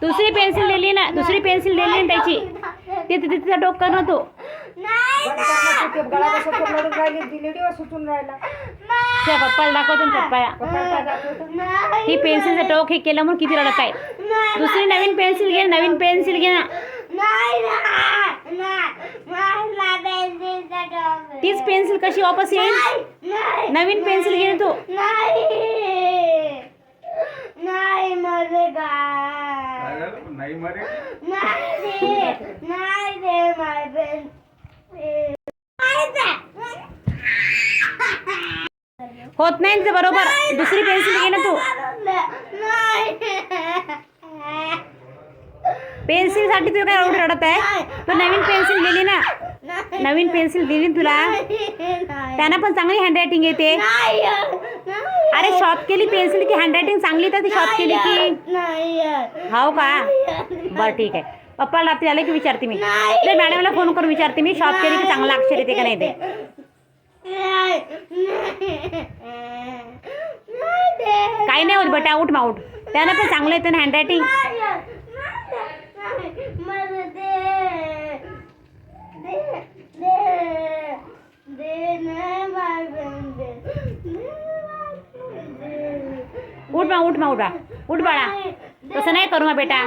दुसरी पेन्सिल दिली ना दुसरी पेन्सिल दिली ना त्याची. ते ते- तिचं डोकं नव्हतो. गळा कसं पकडून राहिली दिलेडीवर सुचून राहिला त्या पप्पाला दाखवतो ना पप्पाला. ही पेन्सिलचं टोक हे केलं म्हणून किती रडत आहे. दुसरी नवीन पेन्सिल घे नवीन पेन्सिल घे ना. तीच पेन्सिल कशी वापस येईल? नवीन पेन्सिल घे तू नाही नाही मध्ये काय काय झालं? नाही मरे. नाही दे नाही दे माय पेन्सिल नाही दे होत नाही ते बरोबर. दुसरी पेन्सिल घे ना तू. नाही पेन्सिलसाठी तू काय एवढं रडत आहे? तू नवीन पेन्सिल दिली ना. नवीन पेन्सिल दिली ना तुला. त्यांना पण चांगली हँडरायटिंग येते. अरे शॉप केली पेन्सिल की हँडरायटिंग चांगली तर ती शॉप केली की? हो का? बरं ठीक आहे. पप्पाला रात्री आले की विचारते मी. नाही. मॅडमला फोन करून विचारते मी शॉप केली की चांगलं अक्षर येते का नाही ते? काही नाही होत बेटा उठ मा उठ त्यांना पण चांगलं येते ना हँडरायटिंग मला दे दे दे दे नाही मागून दे उठ मा उठ मा बा उठ बाळा तसं नाही करू मा बेटा